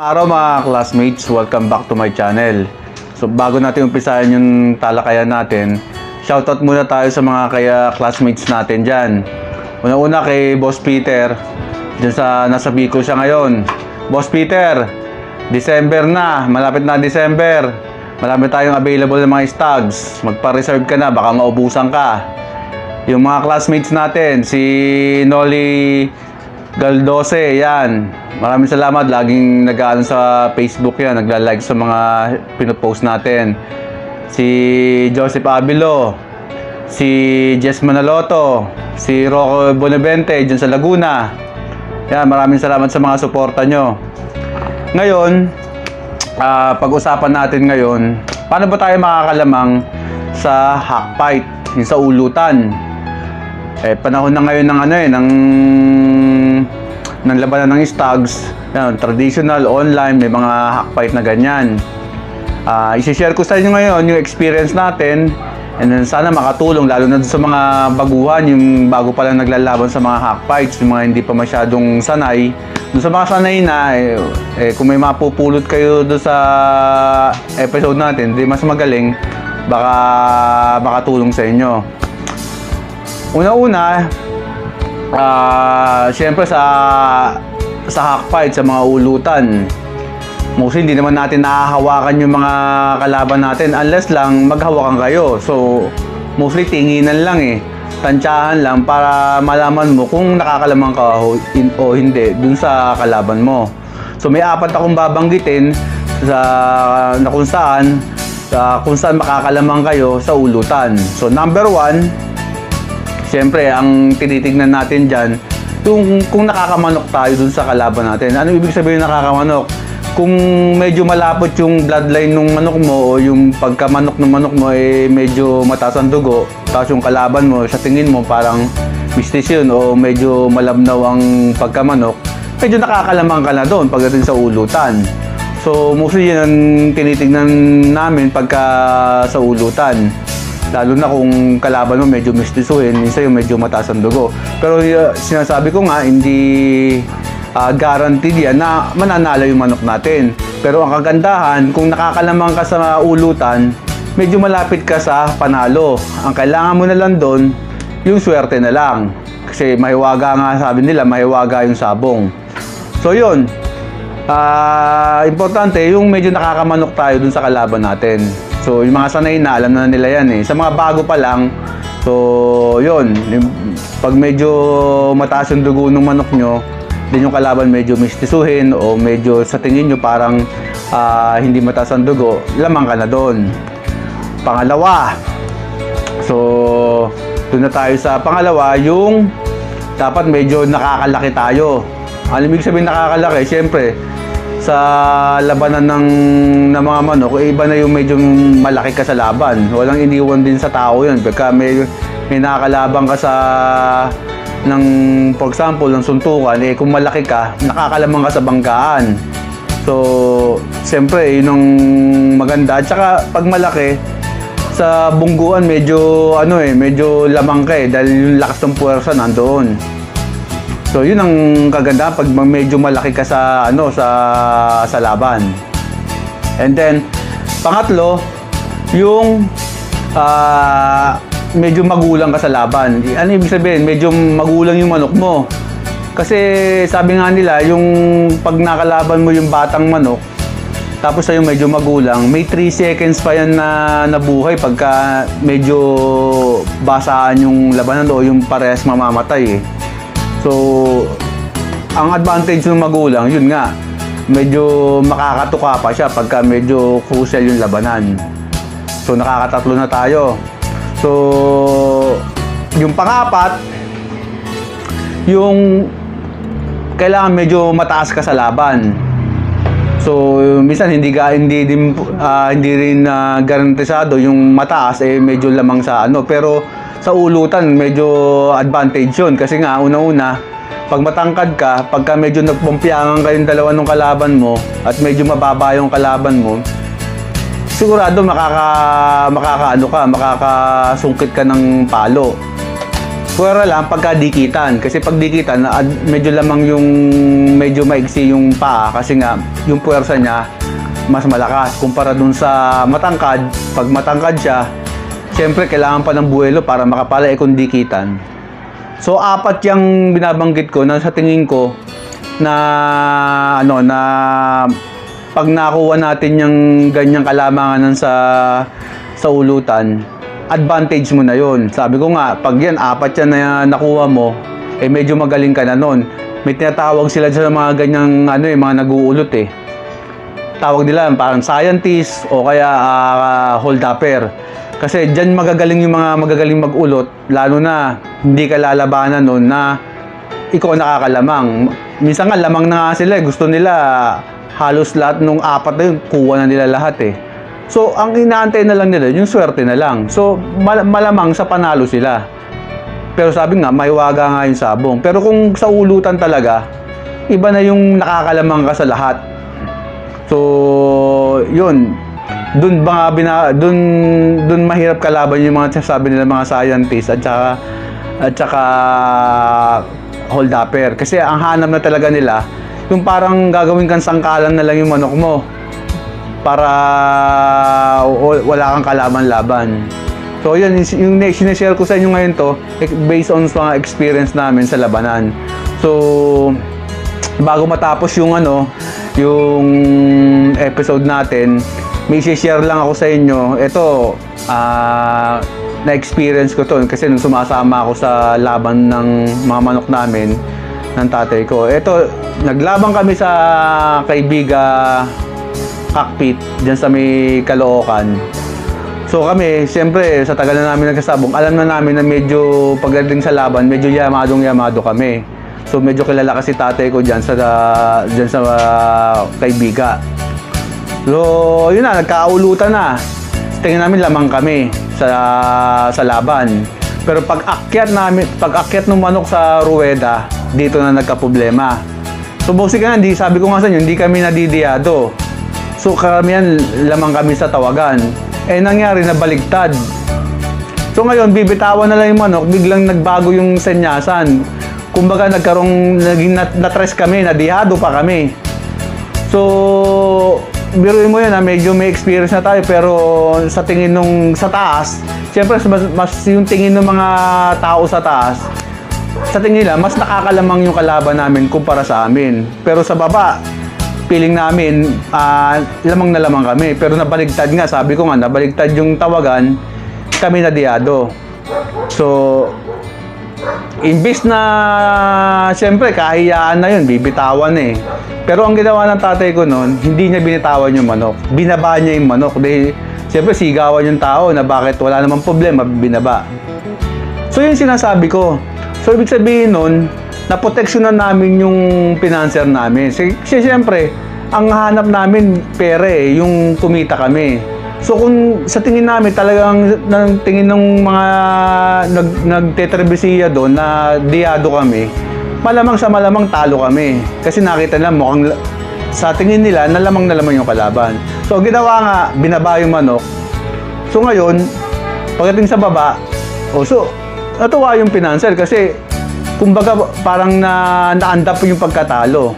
Araw mga classmates, welcome back to my channel. So bago natin umpisahan yung talakayan natin, shoutout muna tayo sa mga kaya classmates natin dyan. Una-una kay Boss Peter, dyan sa nasa Bicol siya ngayon. Boss Peter, December na, malapit na December. Marami tayong available ng mga stags. Magpa-reserve ka na, baka maubusan ka. Yung mga classmates natin, si Nolly Galdose, yan. Maraming salamat. Laging nag sa Facebook yan. Nagla-like sa mga pinopost natin. Si Joseph Abilo. Si Jess Manaloto. Si Rocco Bonavente dyan sa Laguna. Yan, maraming salamat sa mga suporta nyo. Ngayon, ah, pag-usapan natin ngayon, paano ba tayo makakalamang sa hack fight, yung sa ulutan? Eh, panahon na ngayon ng ano eh, ng ng labanan ng stags, yan, traditional, online, may mga hack fight na ganyan. Ah, isi-share ko sa inyo ngayon yung experience natin and then sana makatulong lalo na sa mga baguhan, yung bago pa lang naglalaban sa mga hack fights, yung mga hindi pa masyadong sanay. Doon sa mga sanay na, eh, eh, kung may mapupulot kayo doon sa episode natin, di mas magaling, baka makatulong sa inyo. Una-una, ah, siyempre sa sa hack fight, sa mga ulutan, mostly hindi naman natin nahahawakan yung mga kalaban natin unless lang maghawakan kayo. So, mostly tinginan lang eh. Tansyahan lang para malaman mo kung nakakalamang ka o hindi dun sa kalaban mo. So, may apat akong babanggitin sa na kung saan sa kung saan makakalamang kayo sa ulutan. So, number one, Siyempre, ang tinitignan natin dyan, yung, kung nakakamanok tayo dun sa kalaban natin. Ano ibig sabihin ng nakakamanok? Kung medyo malapot yung bloodline ng manok mo o yung pagkamanok ng manok mo eh medyo mataas ang dugo, tapos yung kalaban mo, sa tingin mo parang mistis yun o medyo malabnaw ang pagkamanok, medyo nakakalamang ka na doon pagdating sa ulutan. So, mostly yun ang tinitignan namin pagka sa ulutan. Lalo na kung kalaban mo medyo mistisuhin, minsan yung medyo mataas ang dugo. Pero uh, sinasabi ko nga, hindi uh, guaranteed yan na mananalo yung manok natin. Pero ang kagandahan, kung nakakalamang ka sa ulutan, medyo malapit ka sa panalo. Ang kailangan mo na lang doon, yung swerte na lang. Kasi mahiwaga nga, sabi nila, mahiwaga yung sabong. So yun, Ah, importante yung medyo nakakamanok tayo dun sa kalaban natin. So, yung mga sanay na, alam na nila yan eh. Sa mga bago pa lang, so, yun. Yung- Pag medyo mataas yung dugo ng manok nyo, din yung kalaban medyo mistisuhin o medyo sa tingin nyo parang ah, hindi mataas ang dugo, lamang ka na doon. Pangalawa, so, doon na tayo sa pangalawa, yung dapat medyo nakakalaki tayo. Ano ibig sabihin nakakalaki? Siyempre, sa labanan ng, ng mga manok, eh, iba na yung medyo malaki ka sa laban. Walang iniwan din sa tao yun. Pagka may, may nakakalaban ka sa ng, for example, ng suntukan, eh, kung malaki ka, nakakalamang ka sa banggaan. So, siyempre, yun ang maganda. At saka, pag malaki, sa bungguan, medyo, ano eh, medyo lamang ka eh, dahil yung lakas ng puwersa nandoon. So, yun ang kaganda pag medyo malaki ka sa ano sa sa laban. And then pangatlo, yung ah, medyo magulang ka sa laban. Ano ibig sabihin? Medyo magulang yung manok mo. Kasi sabi nga nila, yung pag nakalaban mo yung batang manok, tapos sa'yo medyo magulang, may 3 seconds pa yan na nabuhay pagka medyo basaan yung labanan o yung parehas mamamatay eh. So, ang advantage ng magulang, yun nga, medyo makakatuka pa siya pagka medyo crucial yung labanan. So, nakakatatlo na tayo. So, yung pangapat, yung kailangan medyo mataas ka sa laban. So, minsan hindi ga hindi din ah, hindi rin na garantisado yung mataas eh medyo lamang sa ano, pero sa ulutan medyo advantage yun kasi nga una-una pag matangkad ka, pagka medyo nagpumpiyangan kayong dalawa ng kalaban mo at medyo mababa yung kalaban mo, sigurado makaka makakaano ka, makakasungkit ka ng palo. Pwera lang pagka dikitan. Kasi pag dikitan, medyo lamang yung medyo maigsi yung paa kasi nga yung puwersa niya mas malakas kumpara dun sa matangkad. Pag matangkad siya, syempre kailangan pa ng buwelo para makapala eh kung dikitan. So apat yung binabanggit ko na sa tingin ko na ano na pag nakuha natin yung ganyang kalamangan sa sa ulutan, advantage mo na yon. Sabi ko nga, pag yan, apat yan na nakuha mo, eh medyo magaling ka na nun. May tinatawag sila sa mga ganyang ano eh, mga nag-uulot eh. Tawag nila parang scientist o kaya ah, hold-upper. Kasi dyan magagaling yung mga magagaling mag-ulot, lalo na hindi ka lalabanan nun na ikaw nakakalamang. Minsan nga lamang na nga sila, eh. gusto nila halos lahat nung apat na yun, kuha na nila lahat eh. So, ang inaantay na lang nila, yung swerte na lang. So, mal- malamang sa panalo sila. Pero sabi nga, may waga nga yung sabong. Pero kung sa ulutan talaga, iba na yung nakakalamang ka sa lahat. So, yun. Doon ba bina doon doon mahirap kalaban yung mga sasabi nila mga scientists at saka at saka hold upper kasi ang hanap na talaga nila yung parang gagawin kang sangkalan na lang yung manok mo para wala kang kalaban-laban. So yun, yung- sinishare ko sa inyo ngayon to, eh, based on mga experience namin sa labanan. So, bago matapos yung ano, yung episode natin, may share lang ako sa inyo. Ito, ah, na-experience ko to kasi nung sumasama ako sa laban ng mga manok namin ng tatay ko. Ito, naglaban kami sa kaibiga cockpit dyan sa may Caloocan. So kami, siyempre, sa tagal na namin nagkasabong, alam na namin na medyo pagdating sa laban, medyo yamadong yamado kami. So medyo kilala kasi tatay ko dyan sa, dyan sa ah, kaibiga. So, yun na, nagkaulutan na. Tingin namin lamang kami sa sa laban. Pero pag akyat namin, pag akyat ng manok sa ruweda, dito na nagka-problema. So, bossy ka hindi, sabi ko nga sa inyo, hindi kami nadidiyado. So, karamihan lamang kami sa tawagan. Eh, nangyari na baligtad. So, ngayon, bibitawan na lang yung manok, biglang nagbago yung senyasan. Kumbaga, nagkarong, naging nat- natres kami, nadihado pa kami. So, biruin mo yun ha, medyo may experience na tayo pero sa tingin nung sa taas, siyempre mas, mas yung tingin ng mga tao sa taas, sa tingin nila, mas nakakalamang yung kalaban namin kumpara sa amin. Pero sa baba, feeling namin, ah, lamang na lamang kami. Pero nabaligtad nga, sabi ko nga, nabaligtad yung tawagan, kami na diado. So, Imbis na, siyempre, kahiyaan na yun, bibitawan eh. Pero ang ginawa ng tatay ko noon, hindi niya binitawan yung manok. Binaba niya yung manok. Dahil, siyempre, sigawan yung tao na bakit wala namang problema, binaba. So, yun sinasabi ko. So, ibig sabihin nun, naproteksyonan namin yung pinanser namin. Kasi, siyempre, ang hanap namin pera eh, yung kumita kami. So kung sa tingin namin talagang ng tingin ng mga nag nagtetrabesiya doon na diado kami, malamang sa malamang talo kami. Kasi nakita nila mukhang sa tingin nila nalamang na lamang yung kalaban. So ginawa nga, binaba yung manok. So ngayon, pagdating sa baba, oh, so natuwa yung pinanser kasi kumbaga parang na naandap yung pagkatalo.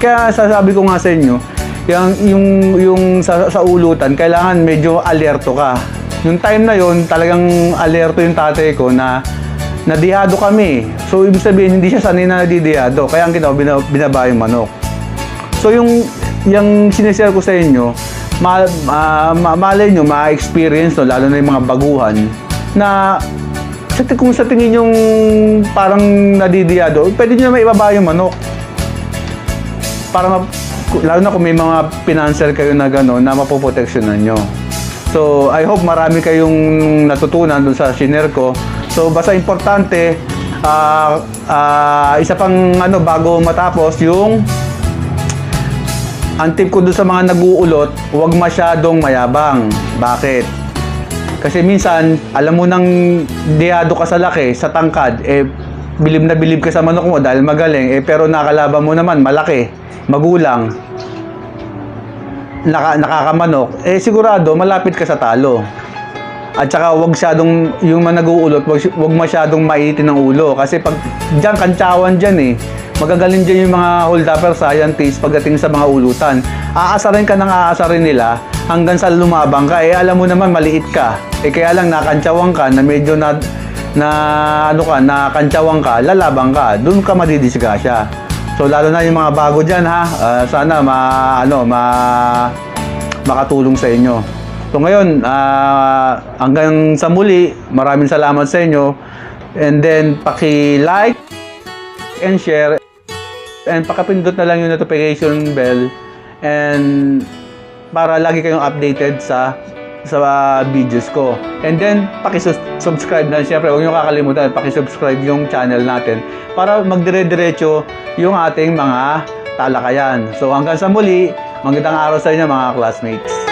Kaya sasabi ko nga sa inyo, yung, yung, yung sa, sa ulutan, kailangan medyo alerto ka. Yung time na yon talagang alerto yung tatay ko na nadihado kami. So, ibig sabihin, hindi siya sanay na nadidihado. Kaya ang ginawa, bina- binaba yung manok. So, yung, yung sinishare ko sa inyo, ma, ma, ma, malay nyo, ma-experience no, lalo na yung mga baguhan, na sa, kung sa tingin yung parang nadidiyado, pwede nyo na maibaba yung manok para ma- lalo na kung may mga pinanser kayo na gano'n na mapoproteksyonan nyo. So, I hope marami kayong natutunan dun sa shiner ko. So, basta importante, ah ah, isa pang ano, bago matapos, yung ang tip ko dun sa mga nag-uulot, huwag masyadong mayabang. Bakit? Kasi minsan, alam mo nang diyado ka sa laki, sa tangkad, eh, bilib na bilib ka sa manok mo dahil magaling, eh, pero nakalaban mo naman, malaki, magulang, naka, nakakamanok, eh, sigurado, malapit ka sa talo. At saka wag masyadong, yung mga nag-uulot, wag, wag masyadong maitin ng ulo. Kasi pag dyan, kantsawan dyan eh. Magagaling dyan yung mga hold-upper scientists pagdating sa mga ulutan. Aasarin ka ng aasarin nila hanggang sa lumabang ka. Eh alam mo naman, maliit ka. Eh kaya lang nakantsawan ka na medyo na, na ano ka, nakantsawan ka, lalabang ka. Doon ka madidisgasya. So lalo na yung mga bago dyan ha, ah, sana ma, ano, ma, makatulong sa inyo. So ngayon, ah, hanggang sa muli, maraming salamat sa inyo. And then, paki-like and share and pakapindot na lang yung notification bell and para lagi kayong updated sa sa videos ko. And then, paki-subscribe na. Siyempre, huwag niyo kakalimutan, paki-subscribe yung channel natin para magdire-diretso yung ating mga talakayan. So, hanggang sa muli, magandang araw sa inyo mga classmates.